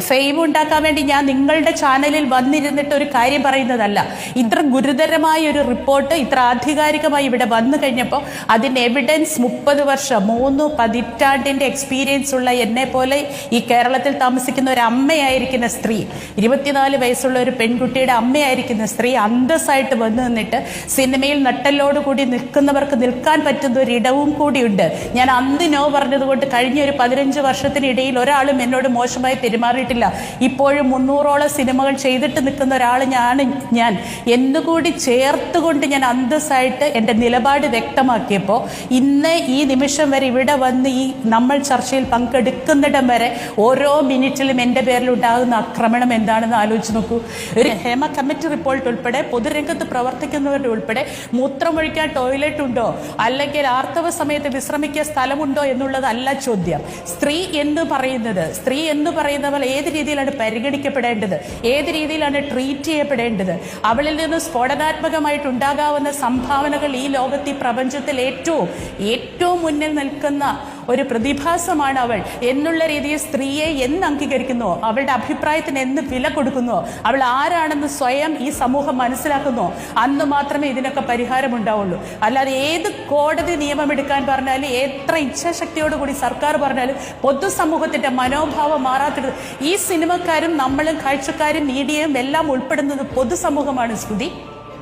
Fame ഉണ്ടാക്കാൻ വേണ്ടി ഞാൻ നിങ്ങളുടെ ചാനലിൽ വന്നിരുന്നിട്ട് ഒരു കാര്യം പറയുന്നതല്ല. ഇത്ര ഗുരുതരമായ ഒരു റിപ്പോർട്ട് ഇത്ര ആധികാരികമായി ഇവിടെ വന്നു കഴിഞ്ഞപ്പോൾ അതിന് എവിഡൻസ് മുപ്പത് വർഷം മൂന്ന് പതിറ്റാണ്ടിന്റെ എക്സ്പീരിയൻസ് ഉള്ള എന്നെ പോലെ ഈ കേരളത്തിൽ താമസിക്കുന്ന ഒരു അമ്മയായിരിക്കുന്ന സ്ത്രീ ഇരുപത്തിനാല് വയസ്സുള്ള ഒരു പെൺകുട്ടിയുടെ അമ്മയായിരിക്കുന്ന സ്ത്രീ അന്തസ്സായിട്ട് വന്നു നിന്നിട്ട് സിനിമയിൽ നട്ടലോടുകൂടി നിൽക്കുന്നവർക്ക് നിൽക്കാൻ പറ്റുന്ന ഒരു ഇടവും കൂടിയുണ്ട്. ഞാൻ അന്ന് നോ പറഞ്ഞതുകൊണ്ട് കഴിഞ്ഞ ഒരു പതിനഞ്ച് വർഷത്തിനിടയിൽ ഒരാളും എന്നോട് മോശമായി പെരുമാറിയിട്ടില്ല ഇപ്പോഴും മുന്നൂറോളം സിനിമകൾ ചെയ്തിട്ട് നിൽക്കുന്ന ഒരാൾ ഞാൻ ഞാൻ. എന്നുകൂടി ചേർത്തുകൊണ്ട് ഞാൻ അന്തസ്സായിട്ട് എന്റെ നിലപാട് വ്യക്തമാക്കിയപ്പോൾ ഇന്ന് ഈ നിമിഷം വരെ ഇവിടെ വന്ന് ഈ നമ്മൾ ചർച്ചയിൽ പങ്കെടുക്കുന്നിടം വരെ ഓരോ മിനിറ്റിലും എന്റെ പേരിൽ ഉണ്ടാകുന്ന ആക്രമണം എന്താണെന്ന് ആലോചിച്ച് നോക്കൂ. ഒരു ഹേമ കമ്മിറ്റി റിപ്പോർട്ട് ഉൾപ്പെടെ പൊതുരംഗത്ത് പ്രവർത്തിക്കുന്നവരുടെ ഉൾപ്പെടെ മൂത്രമൊഴിക്കാൻ ടോയ്ലറ്റ് ഉണ്ടോ? അല്ലെങ്കിൽ ആർത്തവ സമയത്ത് വിശ്രമിക്കാൻ സ്ഥലമുണ്ടോ എന്നുള്ളതല്ല ചോദ്യം. സ്ത്രീ എന്ന് പറയുന്നത് സ്ത്രീ എന്ന് പറയുന്നവൾ ഏത് രീതിയിലാണ് പരിഗണിക്കപ്പെടേണ്ടത്? ഏത് രീതിയിലാണ് ട്രീറ്റ് ചെയ്യപ്പെടേണ്ടത്? അവളിൽ നിന്ന് സ്ഫോടനാത്മകമായിട്ട് ഉണ്ടാകാവുന്ന സംഭാവനകൾ ഈ ലോകത്തിൽ പ്രപഞ്ചത്തിൽ ഏറ്റവും ഏറ്റവും മുന്നിൽ നിൽക്കുന്ന ഒരു പ്രതിഭാസമാണ് അവൾ. എന്നുള്ള രീതിയിൽ സ്ത്രീയെ എന്ന് അംഗീകരിക്കുന്നുവോ അവളുടെ അഭിപ്രായത്തിന് എന്ന് വില കൊടുക്കുന്നുവോ അവൾ ആരാണെന്ന് സ്വയം ഈ സമൂഹം മനസ്സിലാക്കുന്നു. അന്ന് മാത്രമേ ഇതിനൊക്കെ പരിഹാരം ഉണ്ടാവുള്ളൂ അല്ലാതെ ഏത് കോടതി നിയമം എടുക്കാൻ പറഞ്ഞാലും എത്ര ഇച്ഛാശക്തിയോടുകൂടി സർക്കാർ പറഞ്ഞാലും പൊതുസമൂഹത്തിന്റെ മനോഭാവം മാറാത്തത്. ഈ സിനിമക്കാരും നമ്മളും കാഴ്ചക്കാരും മീഡിയയും എല്ലാം ഉൾപ്പെടുന്നത് പൊതുസമൂഹമാണ് ശ്രുതി.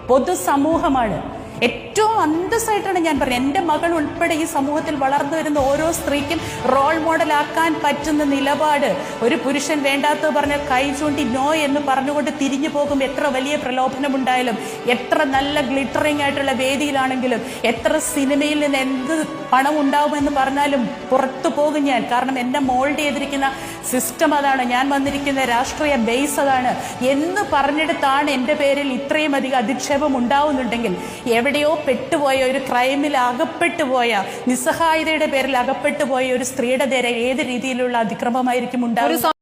പൊതുസമൂഹമാണ്. ഏറ്റവും അന്തസ്സായിട്ടാണ് ഞാൻ പറയുന്നത് എന്റെ മകൾ ഉൾപ്പെടെ ഈ സമൂഹത്തിൽ വളർന്നു വരുന്ന ഓരോ സ്ത്രീക്കും റോൾ മോഡലാക്കാൻ പറ്റുന്ന നിലപാട്. ഒരു പുരുഷൻ വേണ്ടാത്ത പറഞ്ഞ കൈ ചൂണ്ടി നോ എന്ന് പറഞ്ഞുകൊണ്ട് തിരിഞ്ഞു പോകും എത്ര വലിയ പ്രലോഭനമുണ്ടായാലും. എത്ര നല്ല ഗ്ലിറ്ററിങ് ആയിട്ടുള്ള വേദിയിലാണെങ്കിലും എത്ര സിനിമയിൽ നിന്ന് എന്ത് പണം ഉണ്ടാവുമെന്ന് പറഞ്ഞാലും പുറത്തു പോകും ഞാൻ. കാരണം എന്റെ മോൾഡ് ചെയ്തിരിക്കുന്ന സിസ്റ്റം അതാണ്. ഞാൻ വന്നിരിക്കുന്ന രാഷ്ട്രീയ ബേസ് അതാണ്. എന്ന് പറഞ്ഞെടുത്താണ് എന്റെ പേരിൽ ഇത്രയും അധികം അധിക്ഷേപം ഉണ്ടാവുന്നുണ്ടെങ്കിൽ. എവിടെയോ പെട്ടുപോയ ഒരു ക്രൈമിൽ അകപ്പെട്ടു പോയ നിസ്സഹായതയുടെ പേരിൽ അകപ്പെട്ടു പോയ ഒരു സ്ത്രീയുടെ നേരെ ഏത് രീതിയിലുള്ള അതിക്രമമായിരിക്കും ഉണ്ടാവുക?